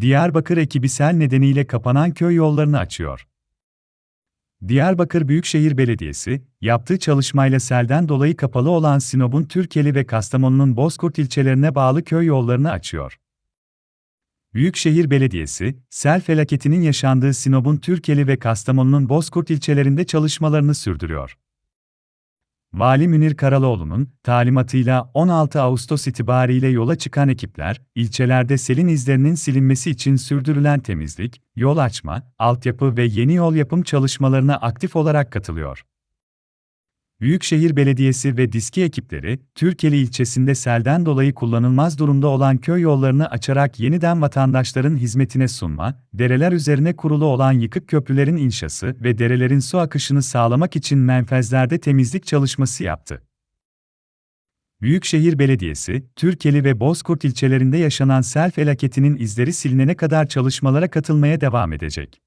Diyarbakır ekibi sel nedeniyle kapanan köy yollarını açıyor. Diyarbakır Büyükşehir Belediyesi, yaptığı çalışmayla selden dolayı kapalı olan Sinop'un Türkeli ve Kastamonu'nun Bozkurt ilçelerine bağlı köy yollarını açıyor. Büyükşehir Belediyesi, sel felaketinin yaşandığı Sinop'un Türkeli ve Kastamonu'nun Bozkurt ilçelerinde çalışmalarını sürdürüyor. Vali Münir Karaloğlu'nun talimatıyla 16 Ağustos itibariyle yola çıkan ekipler, ilçelerde selin izlerinin silinmesi için sürdürülen temizlik, yol açma, altyapı ve yeni yol yapım çalışmalarına aktif olarak katılıyor. Büyükşehir Belediyesi ve diski ekipleri, Türkeli ilçesinde selden dolayı kullanılmaz durumda olan köy yollarını açarak yeniden vatandaşların hizmetine sunma, dereler üzerine kurulu olan yıkık köprülerin inşası ve derelerin su akışını sağlamak için menfezlerde temizlik çalışması yaptı. Büyükşehir Belediyesi, Türkeli ve Bozkurt ilçelerinde yaşanan sel felaketinin izleri silinene kadar çalışmalara katılmaya devam edecek.